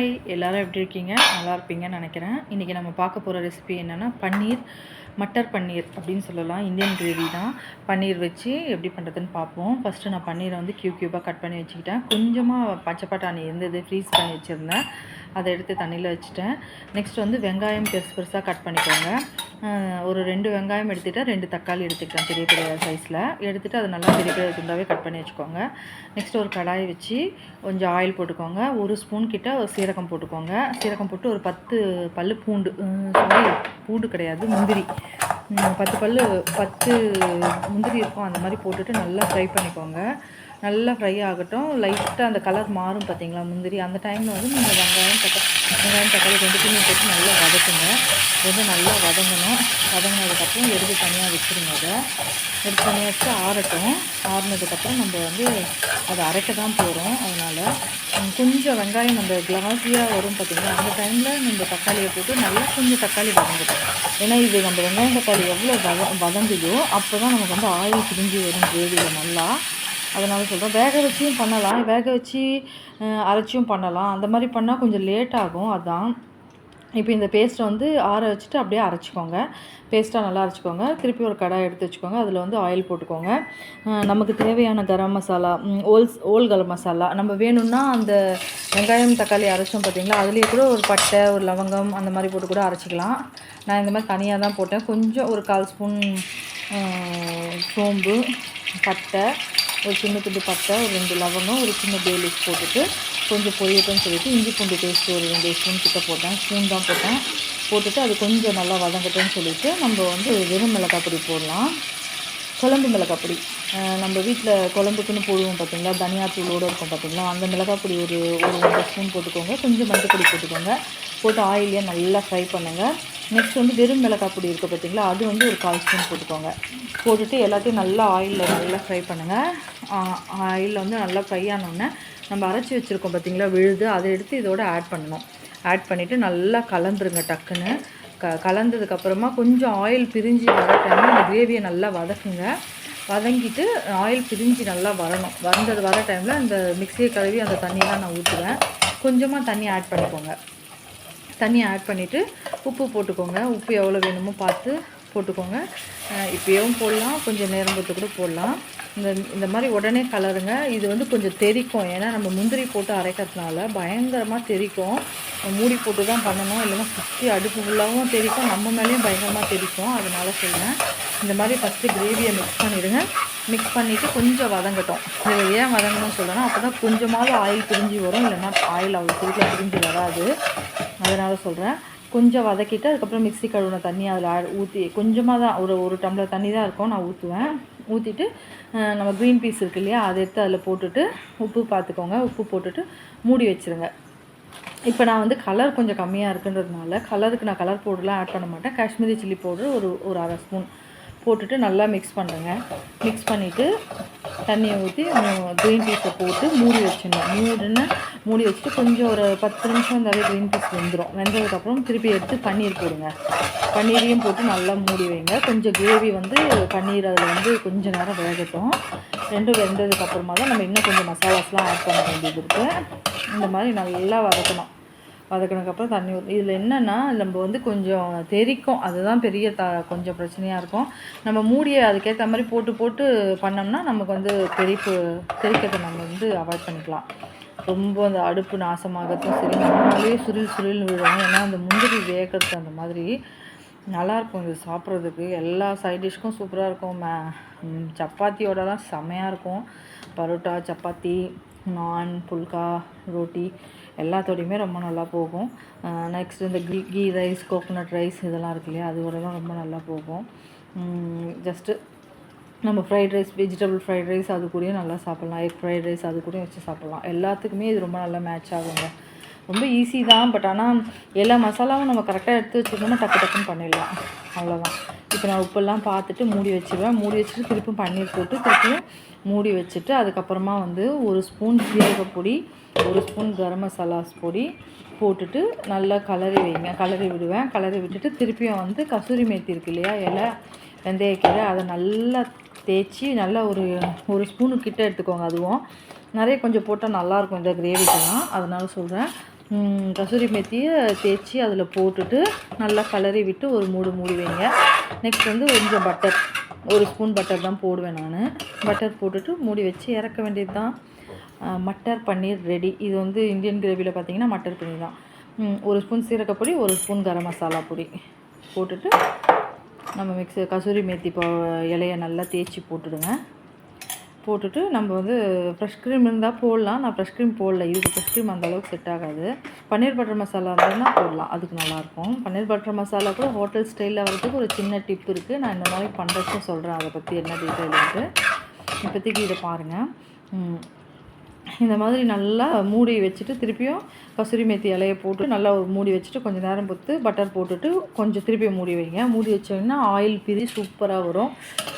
Hi எல்லாரும் எப்படி இருக்கீங்க? நல்லா இருப்பீங்கன்னு நினைக்கிறேன். இன்றைக்கி நம்ம பார்க்க போகிற ரெசிபி என்னென்னா பன்னீர் மட்டர் பன்னீர் அப்படின்னு சொல்லலாம். இந்தியன் கிரேவி தான். பன்னீர் வச்சு எப்படி பண்ணுறதுன்னு பார்ப்போம். ஃபஸ்ட்டு நான் பன்னீரை வந்து க்யூ க்யூபாக கட் பண்ணி வச்சுக்கிட்டேன். கொஞ்சமாக பச்சை பட்டாணி இருந்தது ஃப்ரீஸ் பண்ணி வச்சுருந்தேன். அதை எடுத்து தண்ணியில் வச்சுட்டேன். நெக்ஸ்ட் வந்து வெங்காயம் பெருசு பெருசாக கட் பண்ணிக்கோங்க. ஒரு ரெண்டு வெங்காயம் எடுத்துகிட்டு ரெண்டு தக்காளி எடுத்துக்கிட்டேன் பெரிய பெரிய சைஸில் எடுத்துகிட்டு அதை நல்லா பெரிய பெரிய துண்டாகவே கட் பண்ணி வச்சுக்கோங்க. நெக்ஸ்ட் ஒரு கடாய் வச்சு கொஞ்சம் ஆயில் போட்டுக்கோங்க. ஒரு ஸ்பூன் கிட்ட ஒரு சீரகம் போட்டுக்கோங்க. சீரகம் போட்டு ஒரு பத்து பல் பூண்டு சாரி பூண்டு கிடையாது முந்திரி. பத்து பல் பத்து முந்திரி இருக்கும் அந்த மாதிரி போட்டுட்டு நல்லா ஃப்ரை பண்ணிக்கோங்க. நல்லா ஃப்ரை ஆகட்டும். லைட்டாக அந்த கலர் மாறும் பார்த்தீங்களா முந்திரி? அந்த டைமில் வந்து நீங்கள் வெங்காயம் தக்காளி வெங்காயம் தக்காளி ரெண்டுத்தையுமே போட்டு நல்லா வதக்குங்க. ரொம்ப நல்லா வதங்கணும். வதங்கினதுக்கப்புறம் எடுத்து தனியாக வச்சுருங்க அதை. எடுத்து தனியாக வச்சு ஆறட்டும். ஆறுனதுக்கப்புறம் நம்ம வந்து அதை அரைக்க தான் போகிறோம் அதனால் கொஞ்சம் வெங்காயம் நம்ம கிளாஸியாக வரும் பார்த்திங்கன்னா அந்த டைமில் நம்ம தக்காளியை போட்டு நல்லா கொஞ்சம் தக்காளி வதங்கிடும் ஏன்னா இது நம்ம வெங்காயம் தக்காளி எவ்வளோ வத வதங்குதோ அப்போ தான் நமக்கு வந்து ஆயில் பிரிஞ்சு வரும் கிரேவியில் நல்லா. அதனால் சொல்கிறோம் வேக வச்சியும் பண்ணலாம். வேக வச்சு அரைச்சியும் பண்ணலாம். அந்த மாதிரி பண்ணால் கொஞ்சம் லேட் ஆகும். அதான் இப்போ இந்த பேஸ்ட்டை வந்து ஆற வச்சுட்டு அப்படியே அரைச்சிக்கோங்க. பேஸ்ட்டாக நல்லா அரைச்சிக்கோங்க. திருப்பி ஒரு கடாய் எடுத்து வச்சுக்கோங்க. அதில் வந்து ஆயில் போட்டுக்கோங்க. நமக்கு தேவையான கரம் மசாலா ஓல்ஸ் ஓல் கரம் மசாலா. நம்ம வேணும்னா அந்த வெங்காயம் தக்காளி அரைச்சோம் பார்த்தீங்களா அதுலேயே கூட ஒரு பட்டை ஒரு லவங்கம் அந்த மாதிரி போட்டு கூட அரைச்சிக்கலாம். நான் இந்த மாதிரி தனியாக தான் போட்டேன். கொஞ்சம் ஒரு கால் ஸ்பூன் சோம்பு பட்டை ஒரு சின்ன துண்டு பட்டை ஒரு ரெண்டு லவங்கம் ஒரு சின்ன பேலிஸ் போட்டுட்டு கொஞ்சம் பொரியட்டும்னு சொல்லிட்டு இஞ்சி பூண்டு பேஸ்ட் ஒரு ரெண்டு ஸ்பூன் கிட்ட போட்டேன். ஸ்பூன் தான் போட்டேன். போட்டுட்டு அது கொஞ்சம் நல்லா வதங்கட்டும்னு சொல்லிட்டு நம்ம வந்து வெறும் மிளகாய் பொடி போடலாம். குழம்பு மிளகாய் பொடி. நம்ம வீட்டில் குழம்புக்குன்னு போடுவோம் பார்த்தீங்களா தனியாத்தூளோடு இருக்கும் பார்த்தீங்களா அந்த மிளகாய் பொடி ஒரு ஒரு ரெண்டு ஸ்பூன் போட்டுக்கோங்க. கொஞ்சம் மஞ்சள் பொடி போட்டுக்கோங்க. போட்டு ஆயிலே நல்லா ஃப்ரை பண்ணுங்கள் நெக்ஸ்ட் வந்து வெறும் மிளகாய் பொடி இருக்குது பார்த்திங்களா அது வந்து ஒரு கால் ஸ்பூன் போட்டுக்கோங்க. போட்டுட்டு எல்லாத்தையும் நல்லா ஆயிலில் நல்லா ஃப்ரை பண்ணுங்கள் ஆயிலில் வந்து நல்லா ஃப்ரை ஆனோடனே நம்ம அரைச்சி வச்சுருக்கோம் பார்த்தீங்களா விழுது அதை எடுத்து இதோட ஆட் பண்ணணும். ஆட் பண்ணிவிட்டு நல்லா கலந்துருங்க டக்குன்னு. க கலந்ததுக்கப்புறமா கொஞ்சம் ஆயில் பிரிஞ்சு வர டைமில் இந்த கிரேவியை நல்லா வதக்குங்க. வதங்கிட்டு ஆயில் பிரிஞ்சு நல்லா வரணும். வந்தது வர டைமில் இந்த மிக்சியை கழுவி அந்த தண்ணியெலாம் நான் ஊற்றுவேன் கொஞ்சமாக தண்ணி ஆட் பண்ணிக்கோங்க. தண்ணி ஆட் பண்ணிவிட்டு உப்பு போட்டுக்கோங்க. உப்பு எவ்வளோ வேணுமோ பார்த்து போட்டுக்கோங்க. இப்போயும் போடலாம். கொஞ்சம் நேரம் போட்டு கூட போடலாம். இந்த இந்த மாதிரி உடனே கலருங்க. இது வந்து கொஞ்சம் தெறிக்கும் ஏன்னா நம்ம முந்திரி போட்டு அரைக்கிறதுனால பயங்கரமாக தெரிக்கும். மூடி போட்டு தான் பண்ணணும். இல்லைன்னா சுற்றி அடுப்பு ஃபுல்லாகவும் தெறிக்கும் நம்ம மேலேயும் பயங்கரமாக தெரிக்கும். அதனால் சொல்கிறேன் இந்த மாதிரி ஃபஸ்ட்டு கிரேவியை மிக்ஸ் பண்ணிவிடுங்க மிக்ஸ் பண்ணிவிட்டு கொஞ்சம் வதங்கட்டும். இதில் ஏன் வதங்கணும்னு சொல்கிறேன்னா அப்போ தான் கொஞ்சமாவது ஆயில் பிரிஞ்சு வரும். இல்லைன்னா ஆயில் அவ்வளோ சீக்கிரம் பிரிஞ்சு வராது. அதனால் சொல்கிறேன் கொஞ்சம் வதக்கிட்டு அதுக்கப்புறம் மிக்ஸி கழுவுன தண்ணி அதில் ஊற்றி கொஞ்சமாக தான் ஒரு ஒரு டம்ளர் தண்ணி தான் இருக்கும். நான் ஊற்றுவேன் ஊற்றிட்டு நம்ம க்ரீன் பீஸ் இருக்கு இல்லையா அதை எடுத்து அதில் போட்டுட்டு உப்பு பார்த்துக்கோங்க உப்பு போட்டுட்டு மூடி வச்சுருங்க. இப்போ நான் வந்து கலர் கொஞ்சம் கம்மியாக இருக்குன்றதுனால கலருக்கு நான் கலர் பவுடர்லாம் ஆட் பண்ண மாட்டேன். காஷ்மீரி சில்லி பவுடர் ஒரு ஒரு அரை ஸ்பூன் போட்டுட்டு நல்லா மிக்ஸ் பண்ணுறேங்க மிக்ஸ் பண்ணிவிட்டு தண்ணியை ஊற்றி க்ரீன் பீஸை போட்டு மூடி வச்சிடணும். மூடின்னு மூடி வச்சுட்டு கொஞ்சம் ஒரு பத்து நிமிஷம் இருந்தாலே க்ரீன் பீஸ் வெந்துடும் வெந்ததுக்கப்புறம் திருப்பி எடுத்து பன்னீர் போடுங்க. பன்னீரையும் போட்டு நல்லா மூடி வைங்க. கொஞ்சம் கிரேவி வந்து பன்னீர் அதில் வந்து கொஞ்சம் நேரம் வேகட்டும். ரெண்டும் வெந்ததுக்கப்புறமா தான் நம்ம இன்னும் கொஞ்சம் மசாலாஸ்லாம் ஆட் பண்ண வேண்டியது இருக்குது இந்த மாதிரி நல்லா வதக்கணும். வதக்கினதுக்கப்புறம் தண்ணி ஊற்றி இதில் என்னென்னா நம்ம வந்து கொஞ்சம் தெறிக்கும் அதுதான் பெரிய த கொஞ்சம் பிரச்சனையாக இருக்கும். நம்ம மூடியை அதுக்கேற்ற மாதிரி போட்டு போட்டு பண்ணோம்னா நமக்கு வந்து தெறிப்பு தெறிக்கிறதை நம்ம வந்து அவாய்ட் பண்ணிக்கலாம். ரொம்ப அந்த அடுப்பு நாசமாகட்டும் சரி நம்மளாலே சுருள் சுருள் விழுவோம் ஏன்னா அந்த முந்திரி வேகிறது அந்த மாதிரி நல்லாயிருக்கும் இது சாப்பிட்றதுக்கு. எல்லா சைட் டிஷ்க்கும் சூப்பராக இருக்கும். மே சப்பாத்தியோட சப்பாத்தியோடலாம் செமையாக இருக்கும். பரோட்டா சப்பாத்தி நான் புல்கா ரோட்டி எல்லாத்தோடையுமே ரொம்ப நல்லா போகும். நெக்ஸ்ட் இந்த ghee ghee rice coconut rice இதெல்லாம் இருக்கு இல்லையா? அதோட தான் ரொம்ப நல்லா போகும். ஜஸ்ட்டு நம்ம fried rice vegetable fried rice அது கூடயும் நல்லா சாப்பிட்லாம். எக் ஃப்ரைட் ரைஸ் அது கூடயும் வச்சு சாப்பிட்லாம். எல்லாத்துக்குமே இது ரொம்ப நல்லா மேட்ச் ஆகுங்க. ரொம்ப ஈஸி தான் பட் ஆனால் எல்லா மசாலாவும் நம்ம கரெக்டாக எடுத்து வச்சுருந்தோம்னா டக்கு டக்குன்னு பண்ணிடலாம். அவ்வளோதான் இப்போ நான் உப்பெல்லாம் பார்த்துட்டு மூடி வச்சுருவேன். மூடி வச்சுட்டு திருப்பும் பன்னீர் போட்டு திருப்பியும் மூடி வச்சுட்டு அதுக்கப்புறமா வந்து ஒரு ஸ்பூன் சீரகப்பொடி ஒரு ஸ்பூன் கரம் மசாலாஸ் பொடி போட்டுட்டு நல்லா கலரி வைங்க. கலரி விடுவேன். கலரி விட்டுட்டு திருப்பியும் வந்து கசூரி மேத்தி இருக்கு இல்லையா இலை வெந்தயக்கீரை அதை நல்லா தேய்ச்சி நல்லா ஒரு ஒரு ஸ்பூனு கிட்ட எடுத்துக்கோங்க. அதுவும் நிறைய கொஞ்சம் போட்டால் நல்லாயிருக்கும் இந்த கிரேவிக்கெல்லாம். அதனால் சொல்கிறேன் கசூரி மெத்தியை தேய்ச்சி அதில் போட்டுட்டு நல்லா கலரி விட்டு ஒரு மூடு மூடி வைங்க. நெக்ஸ்ட் வந்து கொஞ்சம் பட்டர் ஒரு ஸ்பூன் பட்டர் தான் போடுவேன் நான். பட்டர் போட்டுட்டு மூடி வச்சு இறக்க வேண்டியது தான் மட்டர் பன்னீர் ரெடி இது வந்து இந்தியன் கிரேவியில் பார்த்தீங்கன்னா மட்டர் பன்னீர் தான். ஒரு ஸ்பூன் சீரகப்பொடி ஒரு ஸ்பூன் கரம் மசாலா பொடி போட்டுட்டு நம்ம மிக்ஸி கசூரி மேத்தி போ இலையை நல்லா தேய்ச்சி போட்டுடுங்க. போட்டுட்டு நம்ம வந்து ஃப்ரெஷ் க்ரீம் இருந்தால் போடலாம். நான் ஃப்ரெஷ் க்ரீம் போடல. இதுக்கு ஃப்ரெஷ் க்ரீம் அந்த அளவுக்கு செட் ஆகாது. பன்னீர் பட்டர் மசாலா இருந்ததுன்னா போடலாம். அதுக்கு நல்லாயிருக்கும் பன்னீர் பட்டர் மசாலா கூட ஹோட்டல் ஸ்டைலில் வரதுக்கு ஒரு சின்ன டிப் இருக்குது நான் இந்த மாதிரி பண்ணுறதுக்கும் சொல்கிறேன் அதை பற்றி என்ன டீட்டெயில்ட்டு இப்போதைக்கு இதை பாருங்கள் இந்த மாதிரி நல்லா மூடி வச்சுட்டு திருப்பியும் கசூரி மேத்தி இலையை போட்டு நல்லா மூடி வச்சுட்டு கொஞ்சம் நேரம் பொறுத்து பட்டர் போட்டுட்டு கொஞ்சம் திருப்பியும் மூடி வைங்க. மூடி வச்சிங்கன்னா ஆயில் பிரி சூப்பராக வரும்.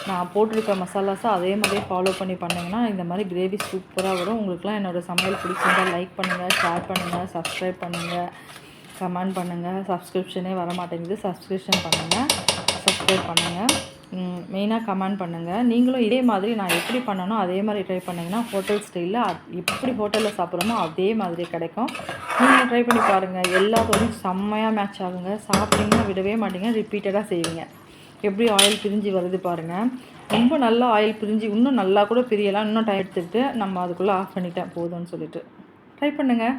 நான் போட்டிருக்க மசாலாஸை அதே மாதிரியே ஃபாலோ பண்ணி பண்ணிங்கன்னா இந்த மாதிரி கிரேவி சூப்பராக வரும். உங்களுக்குலாம் என்னோடய சமையல் பிடிச்சிருந்தா லைக் பண்ணுங்கள் ஷேர் பண்ணுங்கள் சப்ஸ்கிரைப் பண்ணுங்கள் கமெண்ட் பண்ணுங்கள் சப்ஸ்கிரிப்ஷனே வர மாட்டேங்குது சப்ஸ்கிரிப்ஷன் பண்ணுங்கள் சப்ஸ்கிரைப் பண்ணுங்கள் மெயினாக கமெண்ட் பண்ணுங்கள் நீங்களும் இதே மாதிரி நான் எப்படி பண்ணணும் அதே மாதிரி ட்ரை பண்ணிங்கன்னா ஹோட்டல் ஸ்டைலில் எப்படி ஹோட்டலில் சாப்பிட்றோமோ அதே மாதிரி கிடைக்கும். நீங்கள் ட்ரை பண்ணி பாருங்கள் எல்லாத்தோடையும் செம்மையாக மேட்ச் ஆகுங்க. சாப்பிட்டீங்கன்னா விடவே மாட்டீங்க. ரிப்பீட்டடாக செய்வீங்க. எப்படி ஆயில் பிரிஞ்சு வருது பாருங்கள் ரொம்ப நல்லா ஆயில் பிரிஞ்சு இன்னும் நல்லா கூட பிரியலாம். இன்னும் டைம் எடுத்துக்கிட்டு நம்ம அதுக்குள்ளே ஆஃப் பண்ணிட்டேன் போதும்னு சொல்லிட்டு. ட்ரை பண்ணுங்கள்